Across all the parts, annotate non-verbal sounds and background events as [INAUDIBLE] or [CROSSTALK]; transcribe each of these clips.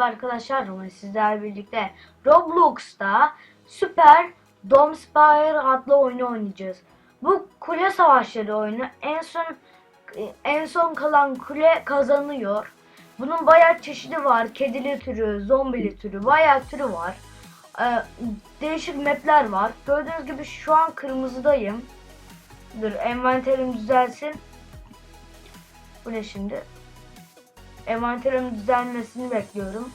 merhaba arkadaşlar. Bugün sizlerle birlikte Roblox'ta Super Domspire adlı oyunu oynayacağız. Bu kule savaşları oyunu. En son en son kalan kule kazanıyor. Bunun bayağı çeşidi var. Kedili türü, zombili türü, bayağı türü var. Ee, değişik mapler var. Gördüğünüz gibi şu an kırmızıdayım. Dur envanterim düzelsin. Bu ne şimdi? Envanterimin düzelmesini bekliyorum.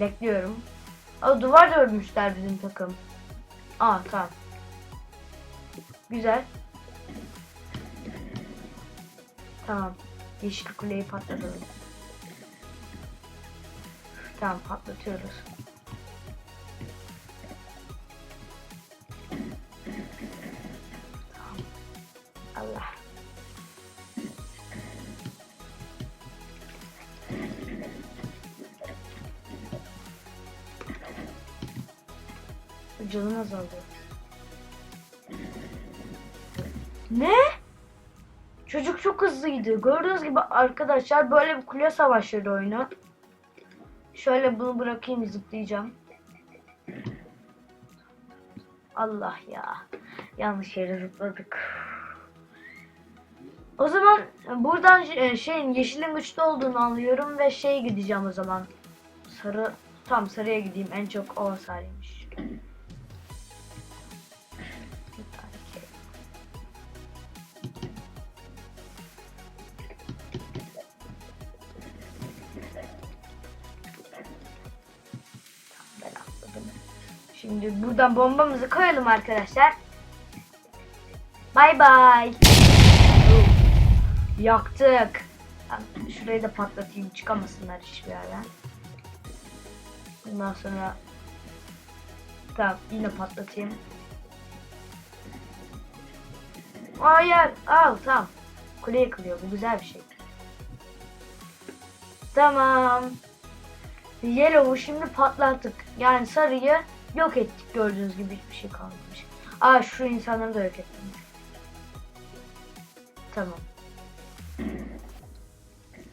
Bekliyorum. Aa, duvar da örmüşler bizim takım. Aa tamam. Güzel. Tamam. Yeşil kuleyi patlatalım. Tamam patlatıyoruz. Ne? Çocuk çok hızlıydı. Gördüğünüz gibi arkadaşlar böyle bir kule savaşları oyunu. Şöyle bunu bırakayım zıplayacağım. Allah ya. Yanlış yere zıpladık. O zaman buradan e, şeyin yeşilin güçlü olduğunu anlıyorum ve şeye gideceğim o zaman. Sarı tam sarıya gideyim. En çok o sarıymış. Şimdi buradan bombamızı koyalım arkadaşlar. Bay bay. Yaktık. Şurayı da patlatayım çıkamasınlar hiçbir yerden. Bundan sonra tamam yine patlatayım. Hayır al tamam. Kule yıkılıyor bu güzel bir şey. Tamam. Yellow'u şimdi patlattık. Yani sarıyı yok ettik gördüğünüz gibi hiçbir şey kalmamış. Aa şu insanları da yok ettim. Tamam.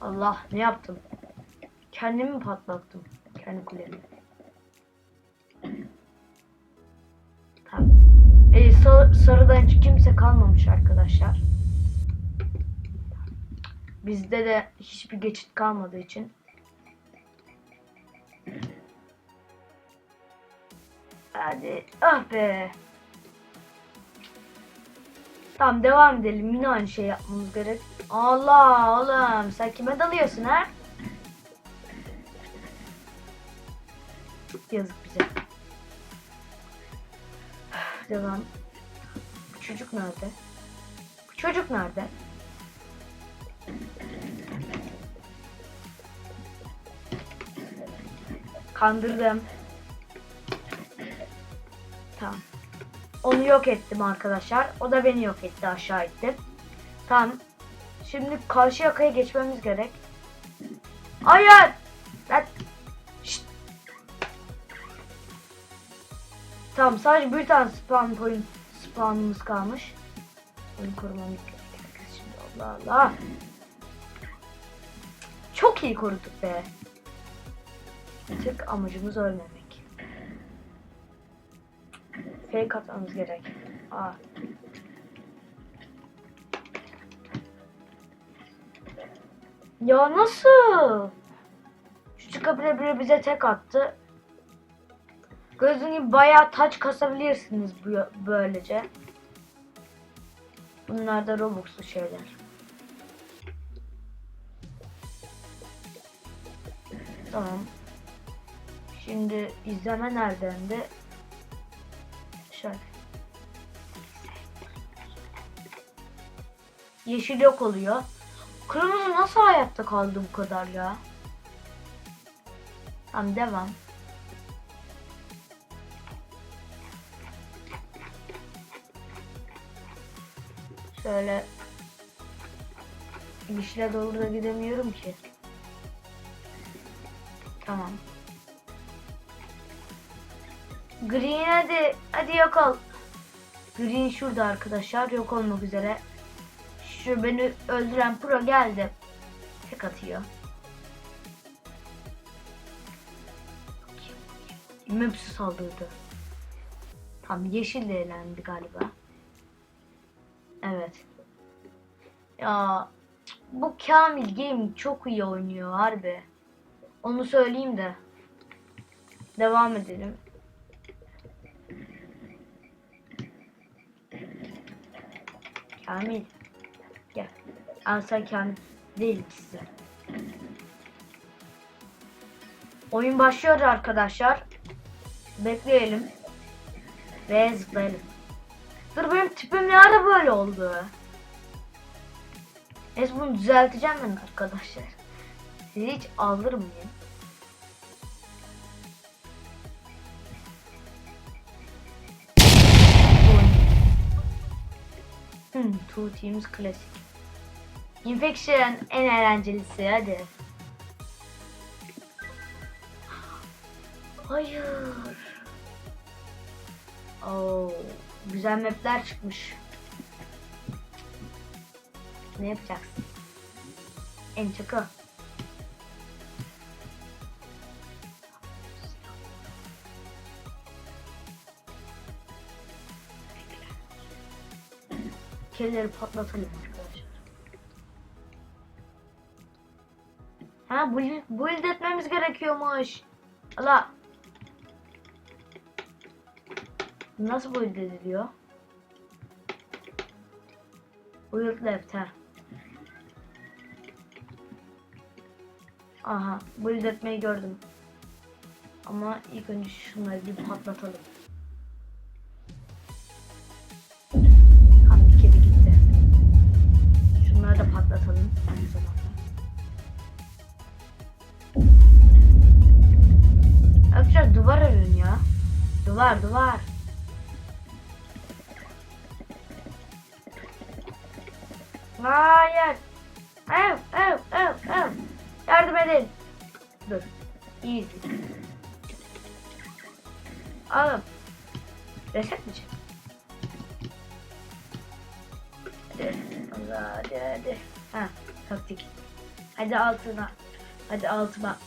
Allah ne yaptım? Kendimi patlattım. Kendi kulemi. Tamam. Ee, sar- sarıdan hiç kimse kalmamış arkadaşlar. Bizde de hiçbir geçit kalmadığı için. Hadi. Ah be. Tamam devam edelim. Yine aynı şey yapmamız gerek. Allah oğlum sen kime dalıyorsun ha? Yazık bize. Devam. Bu çocuk nerede? Bu çocuk nerede? Kandırdım. Tamam. Onu yok ettim arkadaşlar. O da beni yok etti aşağı etti. Tamam. Şimdi karşı yakaya geçmemiz gerek. Hayır. Lan. Şşt. Tamam sadece bir tane spawn point spawnımız kalmış. Oyun korumamız gerekiyor şimdi Allah Allah. Çok iyi koruduk be. Tek amacımız ölmemek. Fake atmamız gerek. Aa. Ya nasıl? Şu çıkabile bile bize tek attı. Gibi bayağı taç kasabilirsiniz böylece. Bunlar da Robux'lu şeyler. Tamam. Şimdi izleme nereden de Yeşil yok oluyor. Kırmızı nasıl hayatta kaldı bu kadar ya? Tamam devam. Şöyle yeşile doğru da gidemiyorum ki. Tamam. Green hadi. Hadi yok ol. Green şurada arkadaşlar. Yok olmak üzere. Şu beni öldüren pro geldi. Tek atıyor. Hepsi saldırdı. Tam yeşil de elendi galiba. Evet. Ya bu Kamil Game çok iyi oynuyor harbi. Onu söyleyeyim de. Devam edelim. Kamil. Gel. Al sen Kamil değilim size. Oyun başlıyor arkadaşlar. Bekleyelim. Ve zıplayalım. Dur benim tipim ne ara böyle oldu? Neyse bunu düzelteceğim ben arkadaşlar. Sizi hiç aldırmayayım. Hmm, two teams klasik. Infection en eğlencelisi hadi. Hayır. Oo, güzel mapler çıkmış. Ne yapacaksın? En çok o. Kelleri patlatalım Ha build, build etmemiz gerekiyormuş. Allah. Nasıl build ediliyor? Build left ha. Aha build etmeyi gördüm. Ama ilk önce şunları bir patlatalım. Hayır. Ev ev ev ev. Yardım edin. Dur. Easy. Alın. Reset mi? Hadi. Allah hadi hadi. Ha taktik. Hadi altına. Hadi altıma.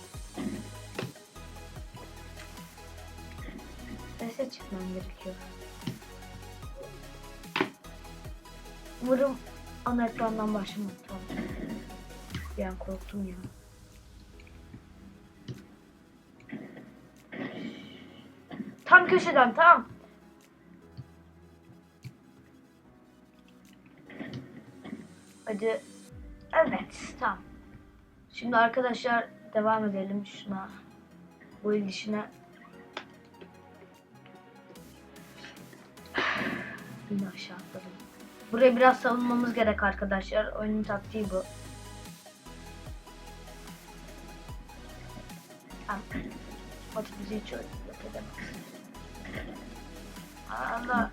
Reset çıkmam gerekiyor. Umarım ana ekrandan başlamam. Tamam. Bir korktum ya. Tam köşeden tam. Hadi. Evet tamam. Şimdi arkadaşlar devam edelim şuna. Bu ilişine. Yine aşağı atladım. Buraya biraz savunmamız gerek arkadaşlar. Oyunun taktiği bu. Batı [CLEARS THROAT] bizi hiç yok edemez. Allah.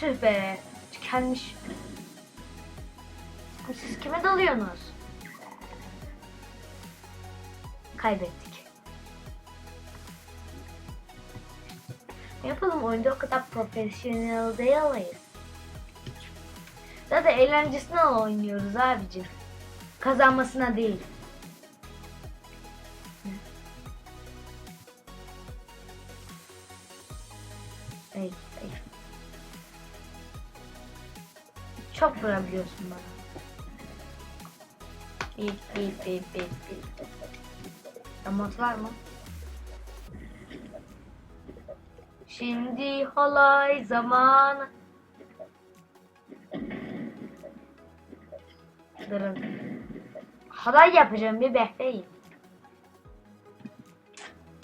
Tüh be. Tükenmiş. Siz kime dalıyorsunuz? Kaybettik. Ne yapalım oyunda o kadar profesyonel değiliz. Zaten eğlencesine oynuyoruz abicim. Kazanmasına değil. Hayır, hayır. Çok vurabiliyorsun bana. Bip bip bip bip bip. Damat var mı? Şimdi halay zamanı. Durun. Halay yapacağım bir bekleyin.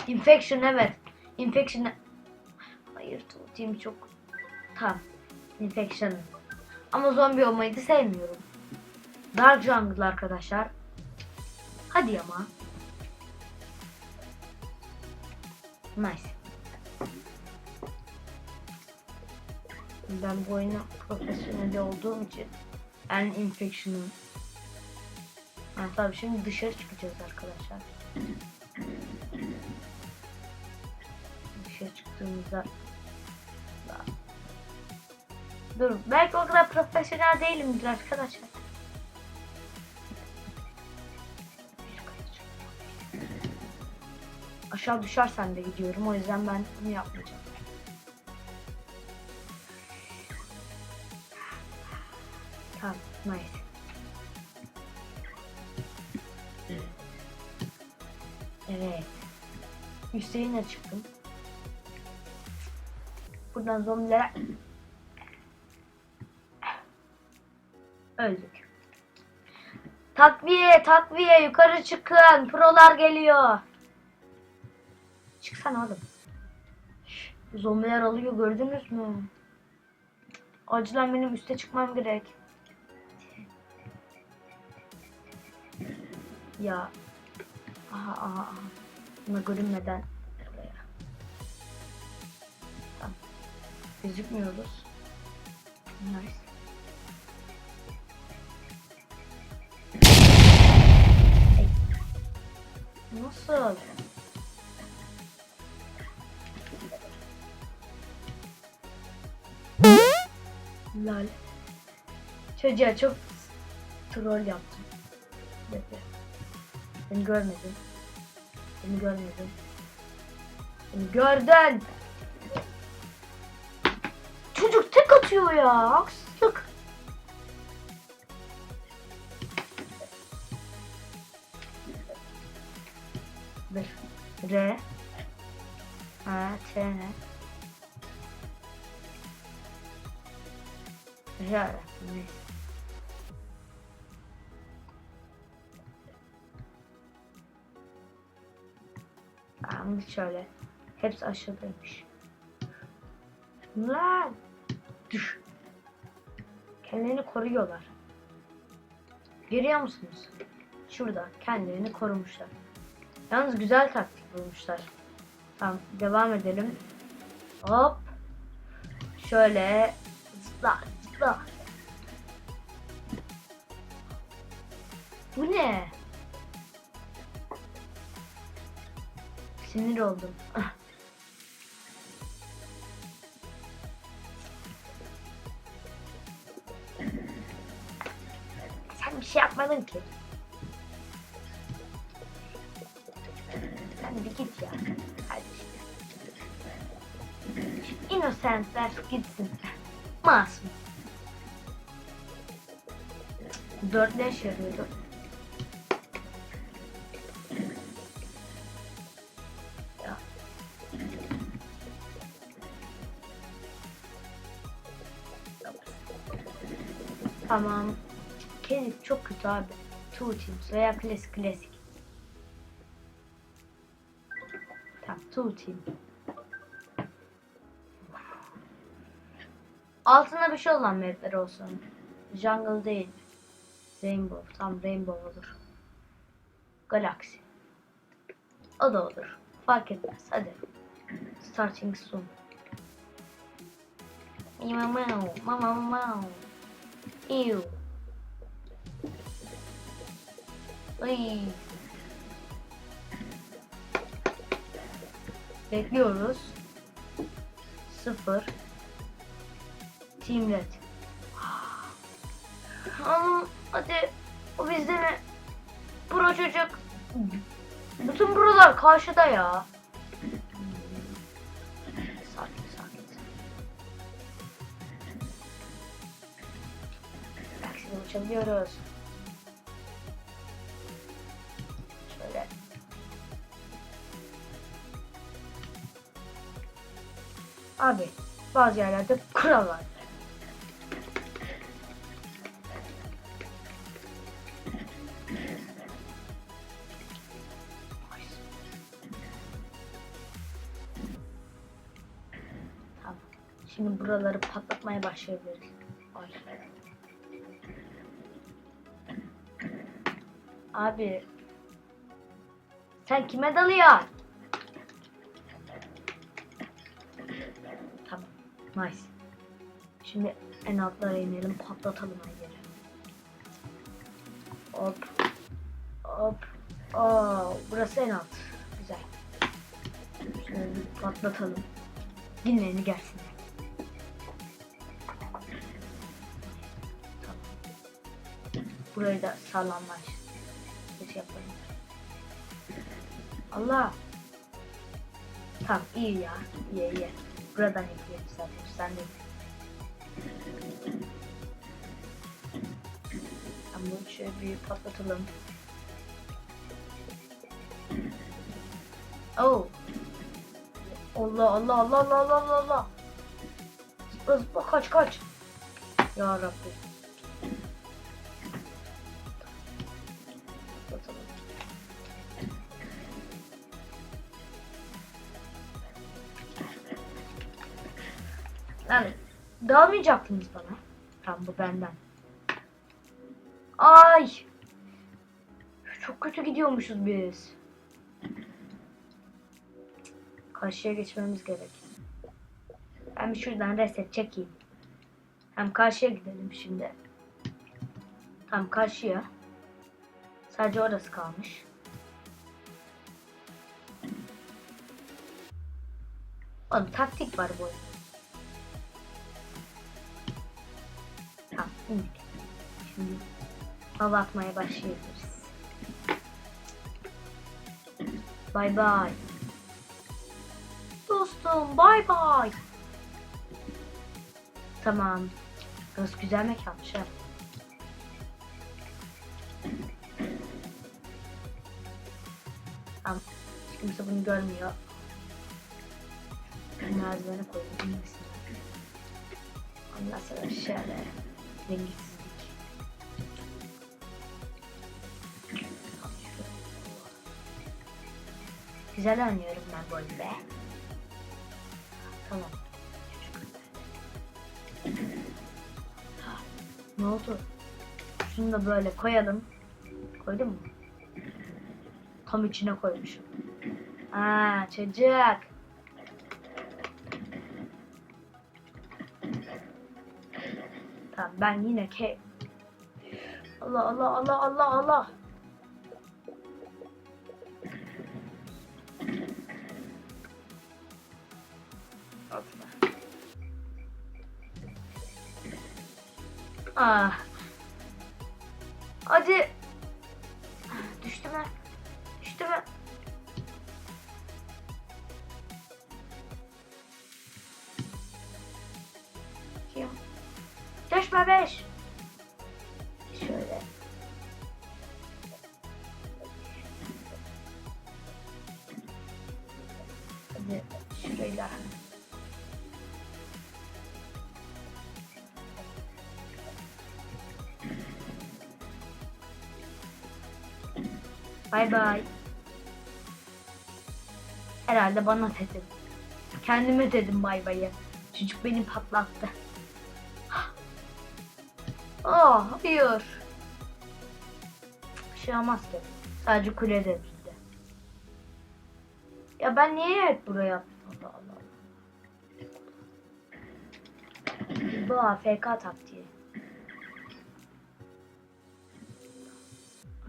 Infection evet. Infection. Hayır tutayım çok. Tamam. Infection. Ama zombi olmayı da sevmiyorum. Dark Jungle arkadaşlar. Hadi ama. Nice. Ben bu oyuna profesyonel olduğum için en infection'ım. Ha, tabii şimdi dışarı çıkacağız arkadaşlar. Dışarı çıktığımızda Dur belki o kadar profesyonel değilimdir arkadaşlar. Aşağı düşersen de gidiyorum. O yüzden ben bunu yapmayacağım. Tamam, nice. Evet. Hüseyin'e çıktım. Buradan zombilere öldük. Takviye, takviye, yukarı çıkın. Prolar geliyor. Çıksana oğlum. Zombiler alıyor gördünüz mü? Acilen benim üste çıkmam gerek. Ya. Aha aha aha. Buna görünmeden buraya. Tamam. Gözükmüyoruz. Nice. Nasıl? Lol. Çocuğa çok troll yaptım. Bekle. Beni görmedin. Beni görmedin. Beni gördün. Çocuk tek atıyor ya. Haksızlık. Bir. R. Ha, T ne? Ya, neyse. Ama şöyle. Hepsi aşağıdaymış. Lan! Düş. Kendilerini koruyorlar. Görüyor musunuz? Şurada kendilerini korumuşlar. Yalnız güzel taktik bulmuşlar. Tamam devam edelim. Hop. Şöyle zıpla zıpla. Bu ne? Sinir oldum. [LAUGHS] Sen bir şey yapmadın ki. Sen bir git ya. Hadi. Şu Innocentler gitsin. Masum. Dört leş yarıyordu. Tamam. Kedi çok kötü abi. Two teams veya klasik klasik. Tamam two team. Altına bir şey olan mapler olsun. Jungle değil. Rainbow. Tam Rainbow olur. Galaxy. O da olur. Fark etmez. Hadi. Starting soon. Mama mama. Ew. Ay. Bekliyoruz. Sıfır. Team Red. Ama hadi o bizde mi? Pro çocuk. Bütün buralar karşıda ya. Uçabiliyoruz. Şöyle. Abi bazı yerlerde kural var. Şimdi buraları patlatmaya başlayabiliriz. Ay. Abi. Sen kime dalıyorsun? Tamam. Nice. Şimdi en altlara inelim patlatalım her yeri. Hop. Hop. Oo, burası en alt. Güzel. Şöyle patlatalım. Dinlerini gelsinler. Burayı da sağlamlaş. Yapalım. Allah. Tamam iyi ya. İyi iyi. Buradan ekleyelim zaten. Sen de. Tamam bunu şöyle bir patlatalım. Oh. Allah Allah Allah Allah Allah Allah. Zıpla zıpla kaç kaç. Ya Rabbi. Dalmayacaktınız bana. Tamam bu benden. Ay. Çok kötü gidiyormuşuz biz. Karşıya geçmemiz gerek. Ben bir şuradan reset çekeyim. Hem karşıya gidelim şimdi. Tam karşıya. Sadece orası kalmış. Oğlum taktik var bu oyunda. İndik. Şimdi hava atmaya başlayabiliriz. Bye bye. Dostum bye bye. Tamam. Burası güzel mekanmış ha. Tamam. Hiç kimse bunu görmüyor. Merdivene koydum. Ondan sonra şöyle dengesizlik. Güzel oynuyorum ben bu oyunu be. Tamam. Ne oldu? Şunu da böyle koyalım. Koydun mu? Tam içine koymuşum. Aa çocuk. Ben yine ke... Allah Allah Allah Allah Allah. Altına. Ah. Hadi. Düştü mü? Düştü mü? Düşme beş. Şöyle. Hadi şurayla. Bay bay. Herhalde bana dedim. Kendime dedim bay bayı. Çocuk beni patlattı. Oh hayır. Bir şey olmaz ki. Sadece kule devrildi. Ya ben niye hep buraya attım? Allah Allah. Bu AFK taktiği.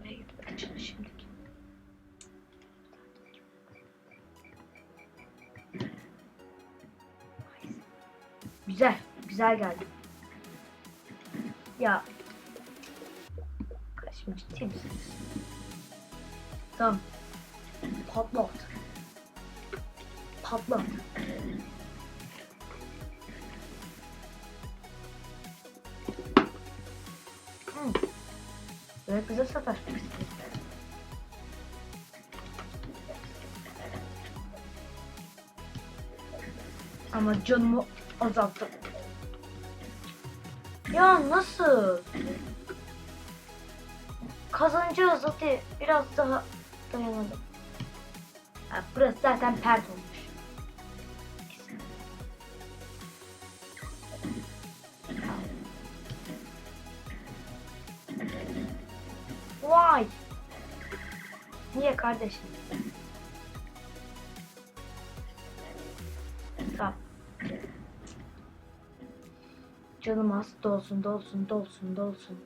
Oraya gitmek şimdilik. Güzel. Güzel geldi. Ya. Ciddi misiniz? Tamam. Patlat. Patlat. Hmm. Böyle sataşmak istedim. Ama canımı azalttım. Ya nasıl? Kazanacağız hadi. Biraz daha dayanalım. Ha, burası zaten pert olmuş. Vay. Niye kardeşim? Canım az dolsun dolsun dolsun dolsun.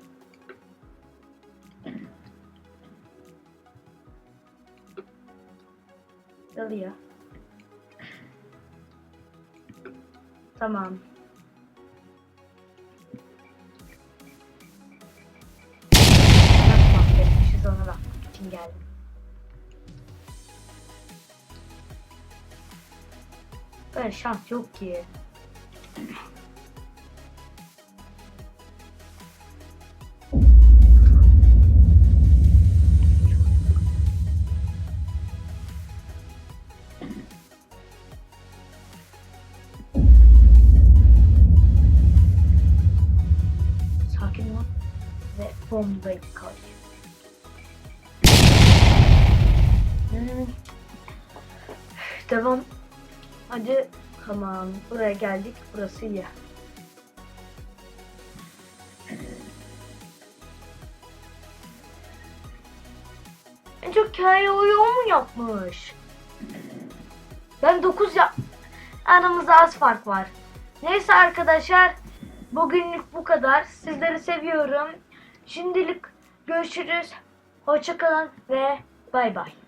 Dalıyor. Tamam. Mahvetmişiz ona bakmak için geldim. Böyle şans yok ki. Devam. Hadi tamam. Buraya geldik. Burası iyi. En çok oyun mu yapmış? Ben 9 yap... Aramızda az fark var. Neyse arkadaşlar. Bugünlük bu kadar. Sizleri seviyorum. Şimdilik görüşürüz. Hoşçakalın ve bay bay.